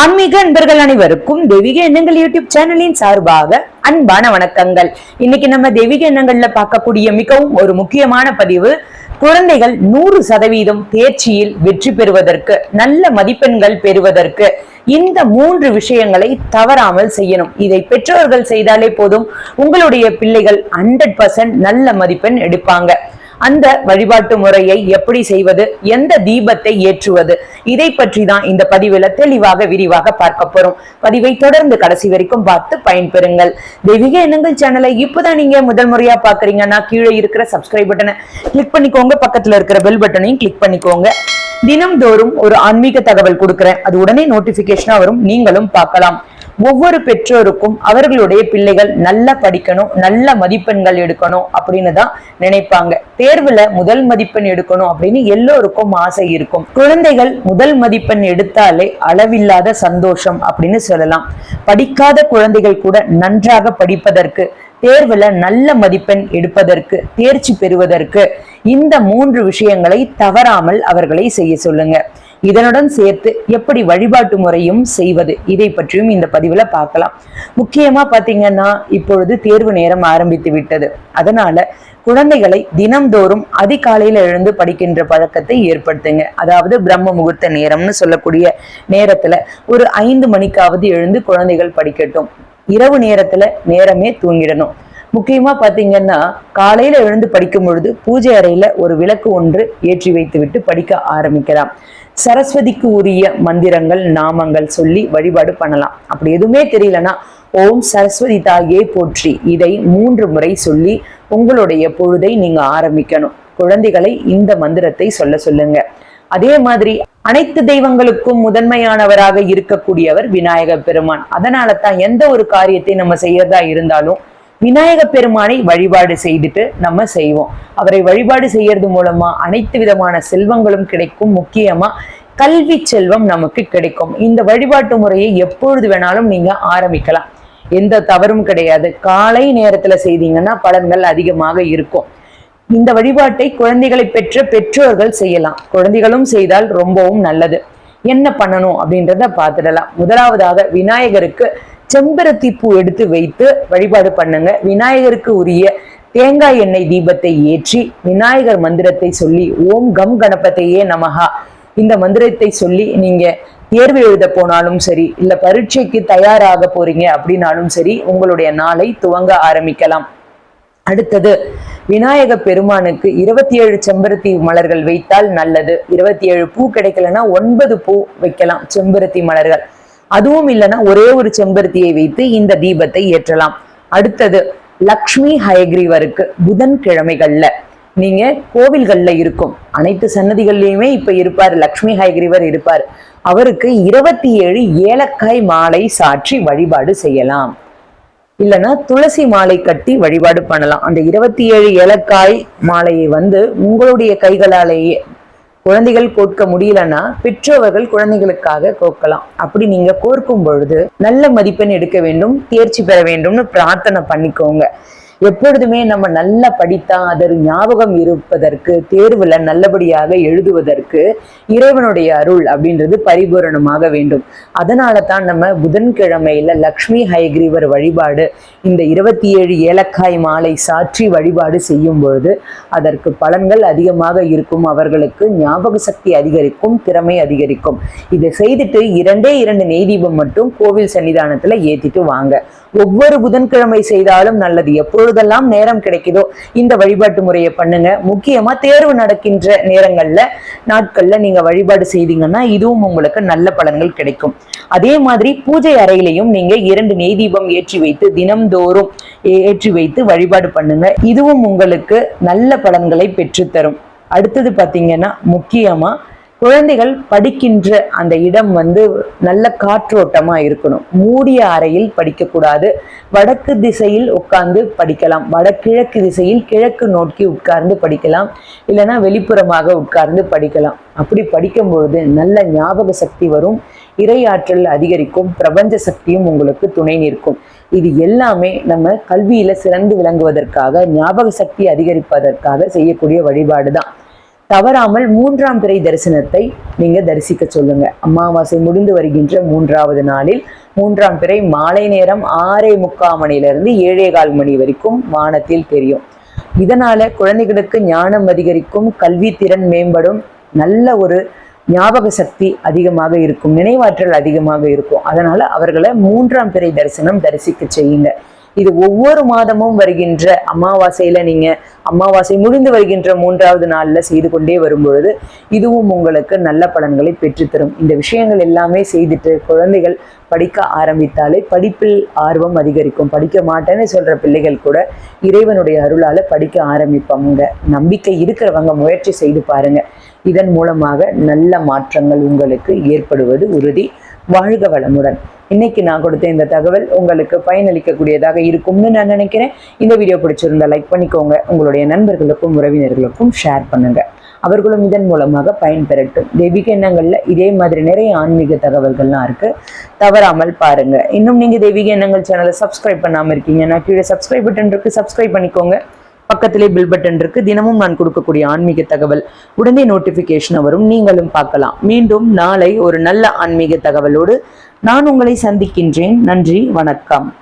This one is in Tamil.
ஆன்மீக அன்பர்கள் அனைவருக்கும் தெய்வீக எண்ணங்கள் யூடியூப் சேனலின் சார்பாக அன்பான வணக்கங்கள். இன்னைக்கு நம்ம தெய்வீக எண்ணங்கள்ல பார்க்கக்கூடிய மிகவும் ஒரு முக்கியமான பதிவு குழந்தைகள் நூறு சதவீதம் தேர்ச்சியில் வெற்றி பெறுவதற்கு நல்ல மதிப்பெண்கள் பெறுவதற்கு இந்த மூன்று விஷயங்களை தவறாமல் செய்யணும். இதை பெற்றோர்கள் செய்தாலே போதும் உங்களுடைய பிள்ளைகள் ஹண்ட்ரட் நல்ல மதிப்பெண் எடுப்பாங்க. அந்த வழிபாட்டு முறையை எப்படி செய்வது எந்த தீபத்தை ஏற்றுவது இதை பற்றி தான் இந்த பதிவுல தெளிவாக விரிவாக பார்க்க போறோம். பதிவை தொடர்ந்து கடைசி வரைக்கும் பார்த்து பயன்பெறுங்கள். தெய்வீக எண்ணங்கள் சேனலை இப்போதான் நீங்க முதல் முறையா பாக்குறீங்கன்னா கீழே இருக்கிற சப்ஸ்கிரைப் பட்டனை கிளிக் பண்ணிக்கோங்க. பக்கத்துல இருக்கிற பெல் பட்டனையும் கிளிக் பண்ணிக்கோங்க. தினம்தோறும் ஒரு ஆன்மீக தகவல் கொடுக்கிறேன். அது உடனே நோட்டிபிகேஷனா வரும். நீங்களும் பார்க்கலாம். ஒவ்வொரு பெற்றோருக்கும் அவர்களுடைய பிள்ளைகள் நல்லா படிக்கணும் நல்ல மதிப்பெண்கள் எடுக்கணும் அப்படின்னு தான் நினைப்பாங்க. தேர்வுல முதல் மதிப்பெண் எடுக்கணும் அப்படின்னு எல்லோருக்கும் ஆசை இருக்கும். குழந்தைகள் முதல் மதிப்பெண் எடுத்தாலே அளவில்லாத சந்தோஷம் அப்படின்னு சொல்லலாம். படிக்காத குழந்தைகள் கூட நன்றாக படிப்பதற்கு தேர்வுல நல்ல மதிப்பெண் எடுப்பதற்கு தேர்ச்சி பெறுவதற்கு இந்த மூன்று விஷயங்களை தவறாமல் அவர்களை செய்ய சொல்லுங்க. இதனுடன் சேர்த்து எப்படி வழிபாட்டு முறையும் செய்வது இதை பற்றியும் இந்த பதிவுல பார்க்கலாம். முக்கியமா பாத்தீங்கன்னா இப்பொழுது தேர்வு நேரம் ஆரம்பித்து விட்டது. அதனால குழந்தைகளை தினம்தோறும் அதிகாலையில எழுந்து படிக்கின்ற பழக்கத்தை ஏற்படுத்துங்க. அதாவது பிரம்ம முகூர்த்த நேரம்னு சொல்லக்கூடிய நேரத்துல ஒரு ஐந்து மணிக்காவது எழுந்து குழந்தைகள் படிக்கட்டும். இரவு நேரத்துல நேரமே தூங்கிடணும். முக்கியமா பாத்தீங்கன்னா காலையில எழுந்து படிக்கும் பொழுது பூஜை அறையில ஒரு விளக்கு ஒன்று ஏற்றி வைத்து விட்டு படிக்க ஆரம்பிக்கலாம். சரஸ்வதிக்கு உரிய மந்திரங்கள் நாமங்கள் சொல்லி வழிபாடு பண்ணலாம். அப்படி எதுவுமே தெரியலனா ஓம் சரஸ்வதி தாயே போற்றி. இதை மூன்று முறை சொல்லி உங்களுடைய பொழுதை நீங்க ஆரம்பிக்கணும். குழந்தைகளை இந்த மந்திரத்தை சொல்ல சொல்லுங்க. அதே மாதிரி அனைத்து தெய்வங்களுக்கும் முதன்மையானவராக இருக்கக்கூடியவர் விநாயக பெருமான். அதனால தான் எந்த ஒரு காரியத்தை நம்ம செய்யறதா இருந்தாலும் விநாயக பெருமானை வழிபாடு செய்துட்டு நம்ம செய்வோம். அவரை வழிபாடு செய்யறது மூலமா அனைத்து விதமான செல்வங்களும் கிடைக்கும். முக்கியமா கல்வி செல்வம் நமக்கு கிடைக்கும். இந்த வழிபாட்டு முறையை எப்பொழுது வேணாலும் நீங்க ஆரம்பிக்கலாம். எந்த தவறும் கிடையாது. காலை நேரத்துல செய்தீங்கன்னா பலன்கள் அதிகமாக இருக்கும். இந்த வழிபாட்டை குழந்தைகளை பெற்ற பெற்றோர்கள் செய்யலாம். குழந்தைகளும் செய்தால் ரொம்பவும் நல்லது. என்ன பண்ணணும் அப்படின்றத பார்த்துடலாம். முதலாவதாக விநாயகருக்கு செம்பருத்தி பூ எடுத்து வைத்து வழிபாடு பண்ணுங்க. விநாயகருக்கு உரிய தேங்காய் எண்ணெய் தீபத்தை ஏற்றி விநாயகர் மந்திரத்தை சொல்லி ஓம் கம் கணபத்தையே நமகா இந்த மந்திரத்தை சொல்லி நீங்க தேர்வு எழுத போனாலும் சரி இல்ல பரீட்சைக்கு தயாராக போறீங்க அப்படின்னாலும் சரி உங்களுடைய நாளை துவங்க ஆரம்பிக்கலாம். அடுத்தது விநாயக பெருமானுக்கு இருபத்தி ஏழு செம்பருத்தி மலர்கள் வைத்தால் நல்லது. இருபத்தி ஏழு பூ கிடைக்கலன்னா ஒன்பது பூ வைக்கலாம் செம்பருத்தி மலர்கள். அதுவும் இல்லைன்னா ஒரே ஒரு செம்பருத்தியை வைத்து இந்த தீபத்தை ஏற்றலாம். அடுத்தது லக்ஷ்மி ஹயக்ரீவருக்கு புதன்கிழமைகள்ல. நீங்க கோவில்கள்ல இருக்கும். அனைத்து சன்னதிகள்லயுமே இப்ப இருப்பார் லக்ஷ்மி ஹயக்ரீவர் இருப்பார். அவருக்கு இருபத்தி ஏழு ஏலக்காய் மாலை சாற்றி வழிபாடு செய்யலாம். இல்லைன்னா துளசி மாலை கட்டி வழிபாடு பண்ணலாம். அந்த இருபத்தி ஏழு ஏலக்காய் மாலையை வந்து உங்களுடைய கைகளாலேயே குழந்தைகள் கோர்க்க முடியலன்னா பெற்றோர்கள் குழந்தைகளுக்காக கோர்க்கலாம். அப்படி நீங்க கோர்க்கும் பொழுது நல்ல மதிப்பெண் எடுக்க வேண்டும் தேர்ச்சி பெற வேண்டும்னு பிரார்த்தனை பண்ணிக்கோங்க. எப்பொழுதுமே நம்ம நல்லா படித்தா அதர் ஞாபகம் இருப்பதற்கு தேர்வுல நல்லபடியாக எழுதுவதற்கு இறைவனுடைய அருள் அப்படின்றது பரிபூரணமாக வேண்டும். அதனால தான் நம்ம புதன்கிழமையில லக்ஷ்மி ஹயக்ரீவர் வழிபாடு இந்த இருபத்தி ஏழு ஏலக்காய் மாலை சாற்றி வழிபாடு செய்யும் பொழுது அதற்கு பலன்கள் அதிகமாக இருக்கும் அவர்களுக்கு ஞாபக சக்தி அதிகரிக்கும் திறமை அதிகரிக்கும். இதை செய்துட்டு இரண்டே இரண்டு நெய் தீபம் மட்டும் கோவில் சன்னிதானத்துல ஏத்திட்டு வாங்க. ஒவ்வொரு புதன்கிழமை செய்தாலும் நல்லது எப்பொழுதெல்லாம் நேரம் கிடைக்குதோ இந்த வழிபாட்டு முறையை பண்ணுங்க. முக்கியமா தேர்வு நடக்கின்ற நேரங்கள்ல நாட்கள்ல நீங்க வழிபாடு செய்தீங்கன்னா இதுவும் உங்களுக்கு நல்ல பலன்கள் கிடைக்கும். அதே மாதிரி பூஜை அறையிலையும் நீங்க இரண்டு நெய் தீபம் ஏற்றி வைத்து தினம்தோறும் ஏற்றி வைத்து வழிபாடு பண்ணுங்க. இதுவும் உங்களுக்கு நல்ல பலன்களை பெற்றுத்தரும். அடுத்தது பாத்தீங்கன்னா முக்கியமா குழந்தைகள் படிக்கின்ற அந்த இடம் வந்து நல்ல காற்றோட்டமா இருக்கணும். மூடிய அறையில் படிக்கக்கூடாது. வடக்கு திசையில் உட்கார்ந்து படிக்கலாம். வடகிழக்கு திசையில் கிழக்கு நோக்கி உட்கார்ந்து படிக்கலாம். இல்லைன்னா வெளிப்புறமாக உட்கார்ந்து படிக்கலாம். அப்படி படிக்கும் பொழுது நல்ல ஞாபக சக்தி வரும். இறையாற்றல் அதிகரிக்கும். பிரபஞ்ச சக்தியும் உங்களுக்கு துணை நிற்கும். இது எல்லாமே நம்ம கல்வியில சிறந்து விளங்குவதற்காக ஞாபக சக்தி அதிகரிப்பதற்காக செய்யக்கூடிய வழிபாடு தான் தவறாமல் மூன்றாம் பிறை தரிசனத்தை நீங்க தரிசிக்க சொல்லுங்க. அமாவாசை முடிந்து வருகின்ற மூன்றாவது நாளில் மூன்றாம் பிறை மாலை நேரம் ஆறே முக்கால் மணியிலிருந்து ஏழே கால் மணி வரைக்கும் வானத்தில் தெரியும். இதனால குழந்தைகளுக்கு ஞானம் அதிகரிக்கும் கல்வி திறன் மேம்படும் நல்ல ஒரு ஞாபக சக்தி அதிகமாக இருக்கும் நினைவாற்றல் அதிகமாக இருக்கும். அதனால அவர்களை மூன்றாம் பிறை தரிசனம் தரிசிக்க செய்யுங்க. இது ஒவ்வொரு மாதமும் வருகின்ற அமாவாசையில நீங்க அமாவாசை முடிந்து வருகின்ற மூன்றாவது நாள்ல செய்து கொண்டே வரும்பொழுது இதுவும் உங்களுக்கு நல்ல பலன்களை பெற்றுத்தரும். இந்த விஷயங்கள் எல்லாமே செய்துட்டு குழந்தைகள் படிக்க ஆரம்பித்தாலே படிப்பில் ஆர்வம் அதிகரிக்கும். படிக்க மாட்டேன்னு சொல்ற பிள்ளைகள் கூட இறைவனுடைய அருளால படிக்க ஆரம்பிப்பாங்க. நம்பிக்கை இருக்கிறவங்க முயற்சி செய்து பாருங்க. இதன் மூலமாக நல்ல மாற்றங்கள் உங்களுக்கு ஏற்படுவது உறுதி. வாழ்க வளமுடன். இன்னைக்கு நான் கொடுத்த இந்த தகவல் உங்களுக்கு பயனளிக்கக்கூடியதாக இருக்கும்னு நான் நினைக்கிறேன். இந்த வீடியோ பிடிச்சிருந்தா லைக் பண்ணிக்கோங்க. உங்களுடைய நண்பர்களுக்கும் உறவினர்களுக்கும் ஷேர் பண்ணுங்க. அவர்களும் இதன் மூலமாக பயன்பெறட்டும். தெய்வீக எண்ணங்கள்ல இதே மாதிரி நிறைய ஆன்மீக தகவல்கள்லாம் இருக்கு. தவறாமல் பாருங்க. இன்னும் நீங்க தெய்வீக எண்ணங்கள் சேனலை சப்ஸ்கிரைப் பண்ணாம இருக்கீங்கன்னா கீழே சப்ஸ்கிரைப் பட்டன் இருக்கு. சப்ஸ்கிரைப் பண்ணிக்கோங்க. பக்கத்திலே பில் பட்டன் இருக்கு. தினமும் நான் கொடுக்கக்கூடிய ஆன்மீக தகவல். உடனே நோட்டிபிகேஷன் வரும். நீங்களும் பார்க்கலாம். மீண்டும் நாளை ஒரு நல்ல ஆன்மீக தகவலோடு நான் உங்களை சந்திக்கின்றேன். நன்றி. வணக்கம்.